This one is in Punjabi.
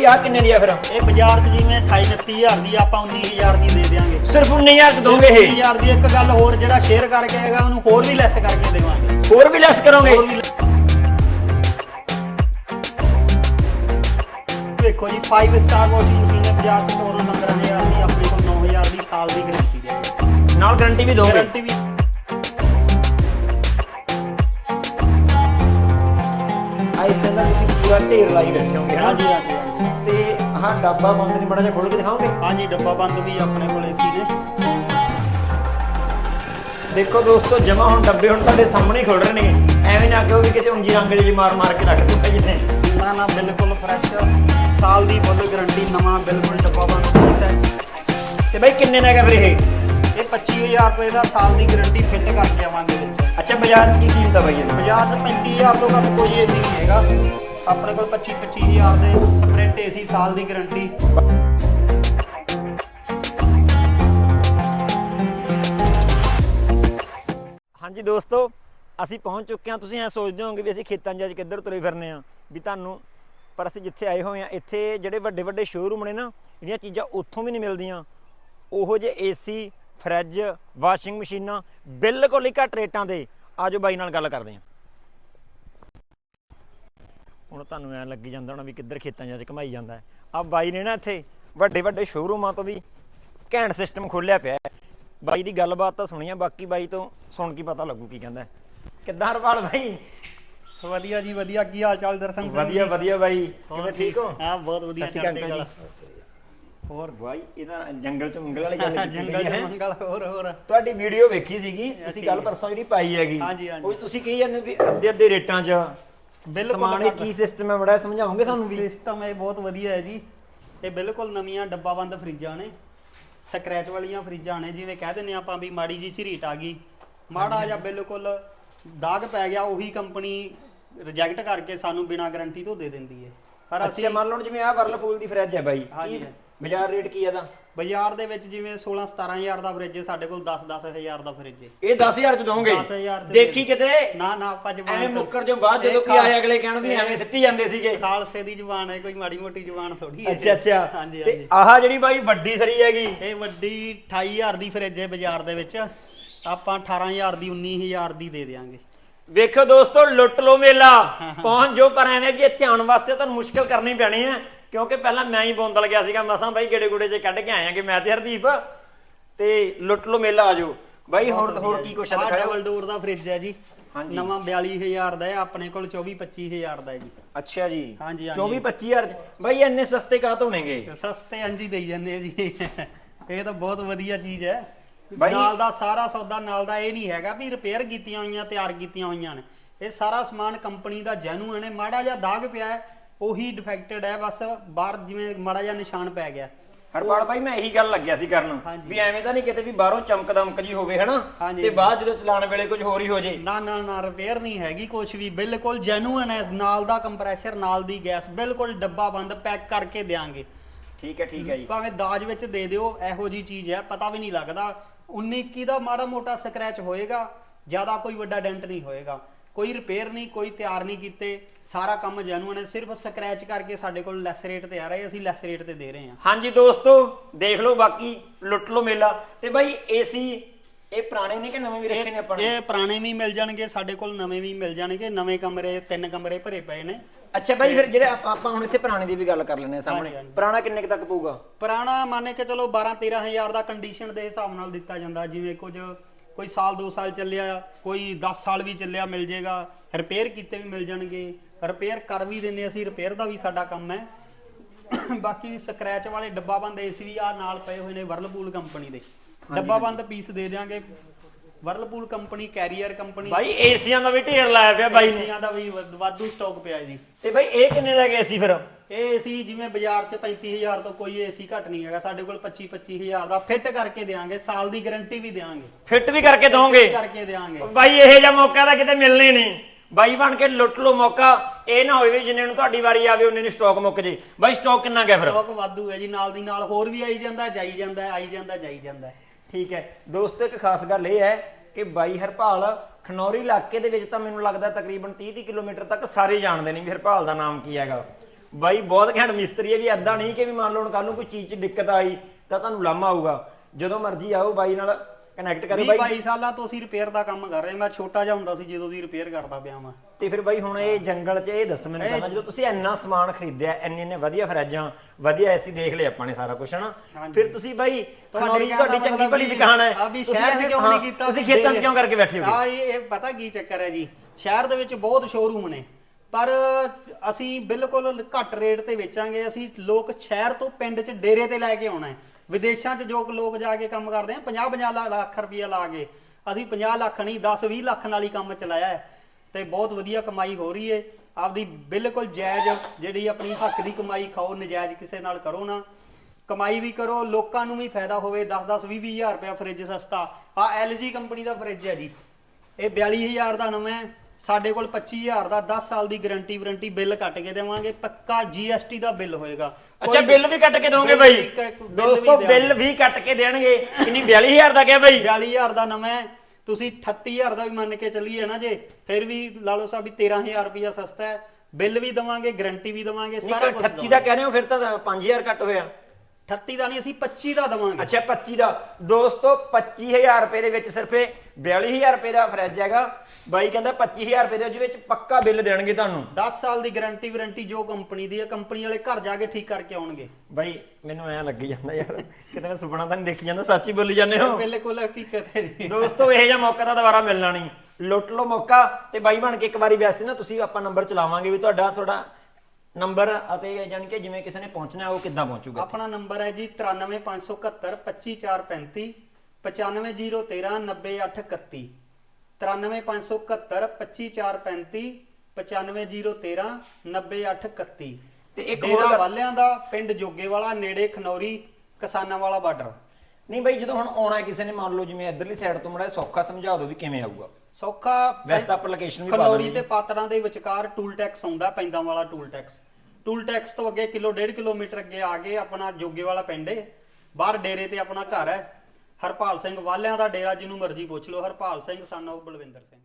ਬਾਈ ਆ ਕਿੰਨੇ ਦੀ ਆ ਫਿਰ? ਇਹ ਬਾਜ਼ਾਰ 'ਚ ਜਿਵੇਂ 28 29000 ਦੀ ਆ, ਆਪਾਂ 19000 ਦੀ ਦੇ ਦੇਵਾਂਗੇ ਸਿਰਫ 19000 ਚ ਦੋਗੇ ਇਹ? 19000 ਦੀ ਇੱਕ ਗੱਲ ਹੋਰ ਜਿਹੜਾ ਸ਼ੇਅਰ ਕਰਕੇ ਹੈਗਾ ਉਹਨੂੰ ਹੋਰ ਵੀ ਲੈਸ ਕਰਕੇ ਦੇਵਾਂਗੇ। ਹੋਰ ਵੀ ਲੈਸ ਕਰੋਗੇ? ਹੋਰ ਵੀ ਵੇਖੋ ਜੀ 5 ਸਟਾਰ ਵਾਸ਼ਿੰਗ ਮਸ਼ੀਨ ਹੈ ਬਾਜ਼ਾਰ 'ਚ 14 15000 ਦੀ ਆਪਣੇ ਕੋਲ 9000 ਦੀ ਸਾਲ ਦੀ ਗਾਰੰਟੀ ਹੈ ਨਾਲ ਗਾਰੰਟੀ ਵੀ ਦੋਗੇ? ਗਾਰੰਟੀ ਵੀ ਪੂਰਾ ਢੇਰ ਲਾਈ ਬੈਠੇ ਹੋਗੇ। ਹਨਾ ਹਾਂਜੀ ਹਾਂਜੀ ਹਾਂਜੀ। ਤੇ ਆਹ ਡੱਬਾ ਬੰਦ ਨਹੀਂ ਮੜਾ ਜਿਹਾ ਖੋਲ ਕੇ ਦਿਖਾਓਗੇ? ਹਾਂਜੀ ਡੱਬਾ ਬੰਦ ਵੀ ਆਪਣੇ ਕੋਲ ਏਸੀ ਦੇ ਦੇਖੋ ਦੋਸਤੋ ਜਮਾ ਹੁਣ ਡੱਬੇ ਹੁਣ ਤੁਹਾਡੇ ਸਾਹਮਣੇ ਖੁੱਲ ਰਹੇ ਨੇ। ਐਵੇਂ ਨਾ ਕਹੋ ਵੀ ਕਿਤੇ ਉਂਜੀ ਰੰਗ ਜਿਹੀ ਮਾਰ ਮਾਰ ਕੇ ਰੱਖ ਦਿੱਤਾ ਜਿਹਨੇ ਨਾ ਨਾ ਬਿਲਕੁਲ ਫਰੈਸ਼ ਸਾਲ ਦੀ ਫੁੱਲ ਗਾਰੰਟੀ ਨਵਾਂ ਬਿਲਕੁਲ ਡੱਬਾ ਬੰਦ ਪੀਸ ਹੈ। ਤੇ ਬਾਈ ਕਿੰਨੇ ਦਾ ਹੈਗਾ ਫਿਰ ਇਹ? ਇਹ 25000 ਰੁਪਏ ਦਾ ਸਾਲ ਦੀ ਗਾਰੰਟੀ ਫਿੱਟ ਕਰਕੇ ਆਵਾਂਗੇ ਵਿੱਚ। ਅੱਛਾ ਬਾਜ਼ਾਰ 'ਚ ਕੀ ਕੀਮਤ ਆ ਬਾਈ ਇਹਦੀ? ਬਾਜ਼ਾਰ 'ਚ 35000 ਤੋਂ ਘੱਟ ਕੋਈ ਏਸੀ ਨਹੀਂ ਹੈਗਾ। ਆਪਣੇ ਕੋਲ 25 25000 ਦੇ ਸਪਰੇਟ ਏਸੀ ਸਾਲ ਦੀ ਗਾਰੰਟੀ। ਹਾਂਜੀ ਦੋਸਤੋ, ਅਸੀਂ ਪਹੁੰਚ ਚੁੱਕੇ ਹਾਂ। ਤੁਸੀਂ ਐ ਸੋਚਦੇ ਹੋਵੋਗੇ ਵੀ ਅਸੀਂ ਖੇਤਾਂ 'ਚ ਅੱਜ ਕਿੱਧਰ ਤੁਰੇ ਫਿਰਨੇ ਆ? ਵੀ ਤੁਹਾਨੂੰ, ਪਰ ਅਸੀਂ ਜਿੱਥੇ ਆਏ ਹੋਏ ਆ ਇੱਥੇ ਜਿਹੜੇ ਵੱਡੇ ਵੱਡੇ ਸ਼ੋਰੂਮ ਨੇ ਨਾ, ਜਿਹੜੀਆਂ ਚੀਜ਼ਾਂ ਉੱਥੋਂ ਵੀ ਨਹੀਂ ਮਿਲਦੀਆਂ। ਉਹੋ ਜੇ ਏਸੀ ਫਰਿੱਜ, ਵਾਸ਼ਿੰਗ ਮਸ਼ੀਨਾਂ ਬਿਲਕੁਲ ਹੀ ਘੱਟ ਰੇਟਾਂ ਤੇ। ਆਜੋ ਬਾਈ ਨਾਲ ਗੱਲ ਕਰਦੇ ਹਾਂ। ਹੁਣ ਤੁਹਾਨੂੰ ਐ ਲੱਗੀ ਜਾਂਦਾ ਹੋਣਾ ਵੀ ਕਿੱਧਰ ਖੇਤਾਂ 'ਚ ਕਮਾਈ ਜਾਂਦਾ ਹੈ। ਆ ਬਾਈ ਨੇ ਨਾ ਇੱਥੇ ਵੱਡੇ ਵੱਡੇ ਸ਼ੋਰੂਮਾਂ ਤੋਂ ਵੀ ਘੈਂਟ ਸਿਸਟਮ ਖੋਲਿਆ ਪਿਆ ਹੈ। ਬਾਈ ਦੀ ਗੱਲਬਾਤ ਤਾਂ ਸੁਣੀ ਆ ਬਾਕੀ ਬਾਈ ਤੋਂ ਸੁਣ ਕੇ ਪਤਾ ਲੱਗੂ ਕੀ ਕਹਿੰਦਾ। ਕਿੱਦਾਂ ਹਰਪਾਲ ਬਾਈ? ਵਧੀਆ ਜੀ ਵਧੀਆ। ਕੀ ਹਾਲ ਚਾਲ ਦਰਸ਼ਨ ਸਿੰਘ ਵਧੀਆ ਜੀ? ਵਧੀਆ ਬਾਈ। ਹੋਰ ਕਿਵੇਂ ਠੀਕ ਹੋ? ਹਾਂ ਬਹੁਤ ਵਧੀਆ ਚੜ੍ਹਦੀ ਕਲਾ। ਹੋਰ ਬਾਈ ਇਹਦਾ ਜੰਗਲ ਚ ਮੰਗਲ ਵਾਲੀ ਗੱਲ ਕੀਤੀ ਜੰਗਲ ਚ ਮੰਗਲ ਹੋਰ ਹੋਰ। ਤੁਹਾਡੀ ਵੀਡੀਓ ਵੇਖੀ ਸੀਗੀ ਤੁਸੀਂ ਹੈ। ਪਰਸੋਂ ਜਿਹੜੀ ਪਾਈ ਹੈਗੀ। ਹਾਂਜੀ, ਹਾਂਜੀ। ਉਹ ਤੁਸੀਂ ਕਹੀ ਜਾਂਦੇ ਵੀ ਅੱਧੇ ਅੱਧੇ ਰੇਟਾਂ 'ਚ ਬਿਲਕੁਲ ਸਮਾਨ ਇਹ ਕੀ ਸਿਸਟਮ ਹੈ ਬੜਾ ਸਮਝਾਓਗੇ ਸਾਨੂੰ ਵੀ। ਸਿਸਟਮ ਇਹ ਬਹੁਤ ਵਧੀਆ ਹੈ ਜੀ। ਇਹ ਬਿਲਕੁਲ ਨਵੀਆਂ ਡੱਬਾ ਬੰਦ ਫਰਿੱਜਾਂ ਨੇ। ਸਕ੍ਰੈਚ ਵਾਲੀਆਂ ਫਰਿੱਜਾਂ ਨੇ ਜਿਵੇਂ ਕਹਿ ਦਿੰਨੇ ਆਪਾਂ ਵੀ ਮਾੜੀ ਜੀ ਝਰੀਟ ਆ ਗਈ। ਮਾੜਾ ਜਿਹਾ ਬਿਲਕੁਲ ਦਾਗ ਪੈ ਗਿਆ ਉਹੀ ਕੰਪਨੀ ਰਿਜੈਕਟ ਕਰਕੇ ਸਾਨੂੰ ਬਿਨਾਂ ਗਾਰੰਟੀ ਤੋਂ ਦੇ ਦਿੰਦੀ ਹੈ। ਪਰ ਅਸੀਂ ਅੱਛਾ ਮੰਨ ਲਓ ਜਿਵੇਂ ਆਹ ਵਰਲਫੂਲ ਦੀ ਫਰਿੱਜ ਹੈ ਬਾਈ। ਹਾਂਜੀ, ਹਾਂਜੀ। ਬਾਜ਼ਾਰ ਰੇਟ ਕੀ ਇਹਦਾ? ਬਾਜ਼ਾਰ ਦੇ ਵਿੱਚ ਜਿਵੇਂ 16 17000 ਦਾ ਫਰਿੱਜ ਹੈ ਸਾਡੇ ਕੋਲ 10 10000 ਦਾ ਫਰਿੱਜ ਹੈ। ਇਹ 10000 ਚ ਦੋਗੇ 10000 ਚ ਦੇਖੀ ਕਿਤੇ? ਨਾ ਨਾ ਆਪਾਂ ਜ਼ਬਾਨ ਐਵੇਂ ਮੁੱਕਰ ਜੋ ਬਾਅਦ ਜਦੋਂ ਕੋਈ ਆਏ ਅਗਲੇ ਕਹਿਣ ਵੀ ਐਵੇਂ ਸਿੱਟੀ ਜਾਂਦੇ ਸੀਗੇ। ਖਾਲਸੇ ਦੀ ਜ਼ਬਾਨ ਹੈ ਕੋਈ ਮਾੜੀ ਮੋਟੀ ਜ਼ਬਾਨ ਥੋੜੀ ਹੈ। ਅੱਛਾ ਅੱਛਾ। ਹਾਂਜੀ ਤੇ ਹਾਂਜੀ। ਆਹ ਜਿਹੜੀ ਬਾਈ ਵੱਡੀ ਸਰੀ ਹੈਗੀ। ਇਹ ਵੱਡੀ 28000 ਦੀ ਫਰਿੱਜ ਹੈ ਬਾਜ਼ਾਰ ਦੇ ਵਿੱਚ। ਆਪਾਂ 18000 ਦੀ 19000 ਦੀ ਦੇ ਦੇਵਾਂਗੇ ਵੇਖੋ ਦੋਸਤੋ ਲੁੱਟ ਲੋ ਮੇਲਾ। ਪਹੁੰਚ ਜੋ ਪਰ ਐਵੇਂ ਵੀ ਇੱਥੇ ਆਉਣ ਵਾਸਤੇ ਤੁਹਾਨੂੰ ਮੁਸ਼ਕਲ ਕਰਨੀ ਪੈਣੀ ਹੈ। ਕਿਉਂਕਿ ਪਹਿਲਾਂ ਮੈਂ ਹੀ ਬੋਂਦਲ ਗਿਆ ਸੀਗਾ ਮਸਾਂ ਬਾਈ ਗੇੜੇ ਗੁੜੇ 'ਚ ਕੱਢ ਕੇ ਆਏ ਆ ਕਿ ਮੈਂ ਤੇ ਹਰਦੀਪ ਤੇ ਲੁੱਟ ਲੋ ਮੇਲਾ ਆਜੋ ਬਾਈ ਹੋਰ ਹੋਰ ਕੀ ਕੁਛ ਆਹ ਦਿਖਾਓ। ਡਬਲ ਡੋਰ ਦਾ ਫਰਿੱਜ ਹੈ ਜੀ। ਹਾਂਜੀ। ਨਵਾਂ 42000 ਦਾ ਹੈ ਆਪਣੇ ਕੋਲ 24 25000 ਦਾ ਹੈ ਜੀ। ਅੱਛਾ ਜੀ। ਹਾਂਜੀ, ਹਾਂਜੀ। 24 25000 ਬਾਈ ਇੰਨੇ ਸਸਤੇ ਕਾਹ ਤੋਂ ਹੋਣਗੇ? ਤੇ ਸਸਤੇ ਅੰਜੀ ਦੇਈ ਜਾਂਦੇ ਆ ਜੀ। ਇਹ ਤਾਂ ਬਹੁਤ ਵਧੀਆ ਚੀਜ਼ ਹੈ। ਨਾਲ ਦਾ ਸਾਰਾ ਸੌਦਾ ਨਾਲ ਦਾ ਇਹ ਨਹੀਂ ਹੈਗਾ ਵੀ ਰਿਪੇਅਰ ਕੀਤੀਆਂ ਹੋਈਆਂ ਤਿਆਰ ਕੀਤੀਆਂ ਹੋਈਆਂ ਨੇ। ਇਹ ਸਾਰਾ ਸਮਾਨ ਕੰਪਨੀ ਦਾ ਜੈਨੂਇਨ ਹੈ। ਮਾੜਾ ਜਿਹਾ ਦਾਗ ਪਿਆ ਹੈ। ਉਹੀ ਡਿਫੈਕਟਡ ਹੈ ਬਸ ਬਾਹਰ ਜਿਵੇਂ ਮਾੜਾ ਜਿਹਾ ਨਿਸ਼ਾਨ ਪੈ ਗਿਆ। ਹਰਪਾਲ ਬਾਈ ਮੈਂ ਇਹੀ ਗੱਲ ਲੱਗਿਆ ਸੀ ਕਰਨ ਹਾਂਜੀ। ਵੀ ਐਵੇਂ ਤਾਂ ਨਹੀਂ ਕਿਤੇ ਵੀ ਬਾਹਰੋਂ ਚਮਕ ਦਮਕ ਜੀ ਹੋਵੇ ਹਨਾ? ਹਾਂਜੀ। ਤੇ ਬਾਅਦ ਜਦੋਂ ਚਲਾਉਣ ਵੇਲੇ ਕੁਝ ਹੋਰ ਹੀ ਹੋ ਜੇ। ਨਾ ਨਾ ਨਾ ਰਿਪੇਅਰ ਨਹੀਂ ਹੈਗੀ ਕੁਝ ਵੀ ਬਿਲਕੁਲ ਜੈਨੂਇਨ ਹੈ ਨਾਲ ਦਾ ਕੰਪਰੈਸ਼ਰ ਨਾਲ ਦੀ ਗੈਸ ਬਿਲਕੁਲ ਡੱਬਾ ਬੰਦ ਪੈਕ ਕਰਕੇ ਦੇਾਂਗੇ ਠੀਕ ਹੈ ਠੀਕ ਹੈ ਜੀ। ਭਾਵੇਂ ਦਾਜ ਵਿੱਚ ਦੇ ਦਿਓ ਇਹੋ ਜੀ ਚੀਜ਼ ਹੈ ਪਤਾ ਵੀ ਨਹੀਂ ਲੱਗਦਾ। 19 21 ਦਾ ਮਾੜਾ ਮੋਟਾ ਸਕ੍ਰੈਚ ਹੋਏਗਾ ਜ਼ਿਆਦਾ ਕੋਈ ਵੱਡਾ ਡੈਂਟ ਨਹੀਂ ਹੋਏਗਾ। ਕੋਈ ਰਿਪੇਅਰ ਨਹੀਂ ਕੋਈ ਤਿਆਰ ਨਹੀਂ ਕੀਤੇ। ਸਾਰਾ ਕੰਮ ਜੈਨੂਇਨ ਹੈ ਸਿਰਫ ਸਕ੍ਰੈਚ ਕਰਕੇ ਸਾਡੇ ਕੋਲ ਲੈਸ ਰੇਟ ਤੇ ਆ ਰਹੇ ਅਸੀਂ ਲੈਸ ਰੇਟ ਤੇ ਦੇ ਰਹੇ ਹਾਂ। ਹਾਂਜੀ ਦੋਸਤੋ ਦੇਖ ਲਓ ਬਾਕੀ ਲੁੱਟ ਲਓ ਮੇਲਾ। ਤੇ ਬਾਈ ਏਸੀ ਇਹ ਪੁਰਾਣੇ ਨੇ ਕਿ ਨਵੇਂ ਵੀ ਰੱਖੇ ਨੇ ਆਪਾਂ ਨੇ? ਇਹ ਪੁਰਾਣੇ ਵੀ ਮਿਲ ਜਾਣਗੇ ਸਾਡੇ ਕੋਲ ਨਵੇਂ ਵੀ ਮਿਲ ਜਾਣਗੇ ਨਵੇਂ ਕਮਰੇ ਤਿੰਨ ਕਮਰੇ ਭਰੇ ਪਏ ਨੇ। ਅੱਛਾ ਬਾਈ ਫਿਰ ਜਿਹੜੇ ਆਪਾਂ ਆਪਾਂ ਹੁਣ ਇੱਥੇ ਪੁਰਾਣੇ ਦੀ ਵੀ ਗੱਲ ਕਰ ਹਾਂਜੀ, ਸਾਹਮਣੇ। ਪੁਰਾਣਾ ਕਿੰਨੇ ਕੁ ਤੱਕ ਪਊਗਾ? ਪੁਰਾਣਾ ਮੰਨ ਕੇ ਚਲੋ 12 13000 ਦਾ ਕੰਡੀਸ਼ਨ ਦੇ ਹਿਸਾਬ ਨਾਲ ਦਿੱਤਾ ਜਾਂਦਾ ਜਿਵੇਂ ਕੁਝ ਕੋਈ ਸਾਲ 2 ਸਾਲ ਚੱਲਿਆ ਕੋਈ 10 ਸਾਲ ਵੀ ਚੱਲਿਆ ਮਿਲ ਜੇਗਾ। ਰਿਪੇਅਰ ਕੀਤੇ ਵੀ ਮਿਲ ਜਾਣਗੇ। ਰਿਪੇਅਰ ਕਰ ਵੀ ਦਿੰਦੇ ਅਸੀਂ ਰਿਪੇਅਰ ਦਾ ਵੀ ਸਾਡਾ ਕੰਮ ਹੈ। ਬਾਕੀ ਸਕ੍ਰੈਚ ਵਾਲੇ ਡੱਬਾ ਬੰਦ ਏਸੀ ਵੀ ਆ ਨਾਲ ਪਏ ਹੋਏ ਨੇ ਵਰਲਪੂਲ ਕੰਪਨੀ ਦੇ। ਡੱਬਾ ਬੰਦ ਪੀਸ ਦੇ ਦਿਆਂਗੇ। ਵਰਲਪੂਲ ਕੰਪਨੀ ਕੈਰੀਅਰ ਕੰਪਨੀ ਬਾਈ ਏਸੀਆਂ ਦਾ ਵੀ ਢੇਰ ਲਾਇਆ ਪਿਆ ਬਾਈ ਏਸੀਆਂ ਦਾ ਵੀ ਵਾਧੂ ਸਟਾਕ ਪਿਆ ਜੀ। ਤੇ ਬਾਈ ਇਹ ਕਿੰਨੇ ਦਾ ਏਸੀ ਫਿਰ? ਇਹ ਏਸੀ ਜਿਵੇਂ ਬਾਜ਼ਾਰ 'ਚ 35000 ਤੋਂ ਕੋਈ ਏਸੀ ਘੱਟ ਨਹੀਂ ਹੈਗਾ ਸਾਡੇ ਕੋਲ 25 25000 ਦਾ ਫਿੱਟ ਕਰਕੇ ਦੇਾਂਗੇ ਸਾਲ ਦੀ ਗਾਰੰਟੀ ਵੀ ਦੇਾਂਗੇ ਫਿੱਟ ਵੀ ਕਰਕੇ ਦੋਗੇ ਕਰਕੇ ਦੇਾਂਗੇ ਬਾਈ ਇਹ ਜਿਹਾ ਮੌਕਾ ਤਾਂ ਕਿਤੇ ਮਿਲਣੇ ਨਹੀਂ। ਬਾਈ ਬਣ ਕੇ ਲੁੱਟ ਲਓ ਮੌਕਾ। ਇਹ ਨਾ ਹੋਵੇ ਜਿੰਨੇ ਨੂੰ ਤੁਹਾਡੀ ਵਾਰੀ ਆਵੇ ਉਹਨੇ ਨੂੰ ਸਟਾਕ ਮੁੱਕ ਜੇ। ਬਾਈ ਸਟਾਕ ਕਿੰਨਾ ਗਿਆ ਫਿਰ? ਸਟਾਕ ਵਾਧੂ ਹੈ ਜੀ ਨਾਲ ਦੀ ਨਾਲ ਹੋਰ ਵੀ ਆਈ ਜਾਂਦਾ ਜਾਈ ਜਾਂਦਾ ਆਈ ਜਾਂਦਾ ਜਾਈ ਜਾਂਦਾ। ਠੀਕ ਹੈ। ਦੋਸਤੋ ਇੱਕ ਖਾਸ ਗੱਲ ਇਹ ਹੈ ਕਿ ਬਾਈ ਹਰਪਾਲ ਖਨੌਰੀ ਇਲਾਕੇ ਦੇ ਵਿੱਚ ਤਾਂ ਮੈਨੂੰ ਲੱਗਦਾ ਤਕਰੀਬਨ 30 30 ਕਿਲੋਮੀਟਰ ਤੱਕ ਸਾਰੇ ਜਾਣਦੇ ਨੇ ਵੀ ਹਰਪਾਲ ਦਾ ਨਾਮ ਕੀ ਹੈਗਾ। ਬਾਈ ਬਹੁਤ ਘੈਂਟ ਮਿਸਤਰੀ ਹੈ ਵੀ ਐਦਾਂ ਨਹੀਂ ਕਿ ਵੀ ਮੰਨ ਲਓ ਹੁਣ ਕੱਲ ਨੂੰ ਕੋਈ ਚੀਜ਼ 'ਚ ਦਿੱਕਤ ਆਈ ਤਾਂ ਤੁਹਾਨੂੰ ਲਾਮਾ ਆਊਗਾ। ਜਦੋਂ ਮਰਜ਼ੀ ਆਓ ਬਾਈ ਨਾਲ ਕਨੈਕਟ ਕਰੇ 20 ਬਾਈ 22 ਸਾਲਾਂ ਤੋਂ ਅਸੀਂ ਰਿਪੇਅਰ ਦਾ ਕੰਮ ਕਰ ਰਹੇ ਮੈਂ ਛੋਟਾ ਜਿਹਾ ਹੁੰਦਾ ਸੀ ਜਦੋਂ ਦੀ ਰਿਪੇਅਰ ਕਰਦਾ ਪਿਆ ਮੈਂ। ਤੇ ਫਿਰ ਬਾਈ ਹੁਣ ਇਹ ਜੰਗਲ 'ਚ ਇਹ ਦੱਸ ਮੈਨੂੰ ਪਹਿਲਾਂ ਜਦੋਂ ਤੁਸੀਂ ਇੰਨਾ ਸਮਾਨ ਖਰੀਦਿਆ ਇੰਨੇ ਇੰਨੇ ਵਧੀਆ ਫਰਿੱਜਾਂ ਵਧੀਆ ਐਸੀ ਦੇਖ ਲਿਆ ਆਪਾਂ ਨੇ ਸਾਰਾ ਕੁਝ ਹਨਾ। ਫਿਰ ਤੁਸੀਂ ਬਾਈ ਤੁਹਾਡੇ ਤੁਹਾਡੀ ਚੰਗੀ ਭਲੀ ਦੁਕਾਨ ਹੈ। ਆ ਵੀ ਤੁਸੀਂ ਸ਼ਹਿਰ 'ਚ ਕਿਉਂ ਹਾਂ, ਨਹੀਂ ਕੀਤਾ? ਤੁਸੀਂ ਖੇਤਾਂ 'ਚ ਕਿਉਂ ਕਰਕੇ ਬੈਠੇ ਹੋਗੇ ਆ ਇਹ ਪਤਾ ਕੀ ਚੱਕਰ ਹੈ ਜੀ? ਸ਼ਹਿਰ ਦੇ ਵਿੱਚ ਬਹੁਤ ਸ਼ੋਰੂਮ ਨੇ। ਪਰ ਅਸੀਂ ਬਿਲਕੁਲ ਘੱਟ ਰੇਟ ਤੇ ਵੇਚਾਂਗੇ। ਅਸੀਂ ਲੋਕ ਸ਼ਹਿਰ ਤੋਂ ਪਿੰਡ 'ਚ ਡੇਰੇ ਤੇ ਲੈ ਕੇ ਆਉਣਾ ਹੈ। ਵਿਦੇਸ਼ਾਂ 'ਚ ਜੋ ਲੋਕ ਜਾ ਕੇ ਕੰਮ ਕਰਦੇ ਆ 50 50 ਲੱਖ ਰੁਪਈਆ ਲਾ ਕੇ ਅਸੀਂ 50 ਲੱਖ ਨਹੀਂ 10 20 ਲੱਖ ਨਾਲ ਹੀ ਕੰਮ ਚਲਾਇਆ ਹੈ ਤੇ ਬਹੁਤ ਵਧੀਆ ਕਮਾਈ ਹੋ ਰਹੀ ਏ ਆਪਦੀ ਬਿਲਕੁਲ ਜਾਇਜ਼ ਜਿਹੜੀ ਆਪਣੀ ਹੱਕ ਦੀ ਕਮਾਈ ਖਾਓ, ਨਜਾਇਜ਼ ਕਿਸੇ ਨਾਲ ਕਰੋ ਨਾ। ਕਮਾਈ ਵੀ ਕਰੋ, ਲੋਕਾਂ ਨੂੰ ਵੀ ਫਾਇਦਾ ਹੋਵੇ। 10 10 20 20 ਹਜ਼ਾਰ ਰੁਪਇਆ ਫ੍ਰਿਜ ਸਸਤਾ। ਆ LG ਕੰਪਨੀ ਦਾ ਫ੍ਰਿਜ ਹੈ ਜੀ। ਇਹ 42000 ਦਾ ਨਵਾਂ ਹੈ। ਸਾਡੇ ਕੋਲ 25000 ਦਾ 10 ਸਾਲ ਦੀ ਗਾਰੰਟੀ ਵਾਰੰਟੀ ਬਿੱਲ ਕੱਟ ਕੇ ਦੇਵਾਂਗੇ ਪੱਕਾ GST ਦਾ ਬਿੱਲ ਹੋਏਗਾ। ਅੱਛਾ ਬਿੱਲ ਵੀ ਕੱਟ ਕੇ ਦੋਗੇ ਬਾਈ? ਦੋਸਤੋ। ਬਿੱਲ ਵੀ ਕੱਟ ਕੇ ਦੇਣਗੇ। ਕਿੰਨੀ 42000 ਦਾ ਕਿਹਾ ਬਾਈ? 42000 ਦਾ ਨਵਾਂ ਤੁਸੀਂ 38000 ਦਾ ਵੀ ਮੰਨ ਕੇ ਚੱਲੀਏ ਨਾ ਜੇ ਫਿਰ ਵੀ ਲਾ ਲਓ ਸਾਹਿਬ ਵੀ 13000 ਰੁਪਇਆ ਸਸਤਾ ਹੈ। ਬਿੱਲ ਵੀ ਦਵਾਂਗੇ ਗਾਰੰਟੀ ਵੀ ਦਵਾਂਗੇ ਸਾਰਾ ਸਾਰਾ ਕੁਝ 38 ਦਾ ਕਹਿ ਰਹੇ ਹੋ ਫਿਰ ਤਾਂ 5000 ਕੱਟ ਹੋਇਆ। 38 ਦਾ ਨਹੀਂ ਅਸੀਂ 25 ਦਾ ਦਵਾਂਗੇ। ਅੱਛਾ 25 ਦਾ। ਦੋਸਤੋ 25000 ਰੁਪਏ ਦੇ ਵਿੱਚ ਸਿਰਫ ਇਹ 42000 ਰੁਪਏ ਦਾ ਫਰਿੱਜ ਹੈਗਾ। ਬਾਈ ਕਹਿੰਦਾ 25000 ਰੁਪਏ ਦੇ ਵਿੱਚ ਪੱਕਾ ਬਿੱਲ ਦੇਣਗੇ ਤੁਹਾਨੂੰ। 10 ਸਾਲ ਦੀ ਗਾਰੰਟੀ ਵਾਰੰਟੀ ਜੋ ਕੰਪਨੀ ਦੀ ਹੈ ਕੰਪਨੀ ਵਾਲੇ ਘਰ ਜਾ ਕੇ ਠੀਕ ਕਰਕੇ ਆਉਣਗੇ। ਬਾਈ ਮੈਨੂੰ ਐਂ ਲੱਗੀ ਜਾਂਦਾ ਯਾਰ ਕਿਤੇ ਮੈਂ ਸੁਪਨਾ ਤਾਂ ਨਹੀਂ ਦੇਖੀ ਜਾਂਦਾ ਸੱਚ ਹੀ ਬੋਲੀ ਜਾਂਦੇ ਹੋ। ਬਿਲਕੁਲ ਹਕੀਕਤ ਹੈ ਜੀ। ਦੋਸਤੋ ਇਹ ਜਿਹਾ ਮੌਕਾ ਤਾਂ ਦੁਬਾਰਾ ਮਿਲਣਾ ਨਹੀਂ। ਲੁੱਟ ਲਓ ਮੌਕਾ ਤੇ ਬਾਈ ਬਣ ਕੇ ਇੱਕ ਵਾਰੀ ਵੈਸੇ ਨਾ ਤੁਸੀਂ ਆਪਾਂ ਨੰਬਰ ਚਲਾਵਾਂਗੇ ਵੀ ਤੁਹਾਡਾ ਤੁਹਾਡਾ ਨੰਬਰ ਅਤੇ ਯਾਨੀ ਕਿ ਜਿਵੇਂ ਕਿਸੇ ਨੇ ਪਹੁੰਚਣਾ ਉਹ ਕਿੱਦਾਂ ਪਹੁੰਚੂਗਾ ਆਪਣਾ ਨੰਬਰ ਹੈ ਜੀ 93571 25435 95013 90831 93571 25435 95013 90831 ਤੇ ਇੱਕ ਹੋਰ ਵਾਲਿਆਂ ਦਾ ਪਿੰਡ ਜੋਗੇ ਵਾਲਾ ਨੇੜੇ ਖਨੌਰੀ ਕਿਸਾਨਾਂ ਵਾਲਾ ਬਾਰਡਰ। ਨਹੀਂ ਬਾਈ ਜਦੋਂ ਹੁਣ ਆਉਣਾ ਹੈ ਕਿਸੇ ਨੇ ਮੰਨ ਲਓ ਜਿਵੇਂ ਇਧਰਲੀ ਸਾਈਡ ਤੋਂ ਮੜਾ ਸੌਖਾ ਸਮਝਾ ਦਿਓ ਵੀ ਕਿਵੇਂ ਆਊਗਾ। ਸੌਖਾ ਵੈਸੇ ਤਾਂ ਲੋਕੇਸ਼ਨ ਵੀ ਪਾ ਖਨੌਰੀ ਦਾਂਗੇ ਤੇ ਪਾਤੜਾਂ ਦੇ ਵਿਚਕਾਰ ਟੂਲ ਟੈਕਸ ਆਉਂਦਾ ਪੈਂਦਾਂ ਵਾਲਾ ਟੂਲ ਟੈਕਸ ਟੂਲ ਟੈਕਸ ਤੋਂ ਅੱਗੇ ਕਿਲੋ ਡੇਢ ਕਿਲੋਮੀਟਰ ਅੱਗੇ ਆ ਕੇ ਆਪਣਾ ਜੋਗੇ ਵਾਲਾ ਪਿੰਡ ਏ ਬਾਹਰ ਡੇਰੇ ਤੇ ਆਪਣਾ ਘਰ ਹੈ। ਹਰਪਾਲ ਸਿੰਘ ਵਾਲਿਆਂ ਦਾ ਡੇਰਾ ਜਿਹਨੂੰ ਮਰਜ਼ੀ ਪੁੱਛ ਲਓ। ਹਰਪਾਲ ਸਿੰਘ ਸਨ ਉਹ ਬਲਵਿੰਦਰ ਸਿੰਘ।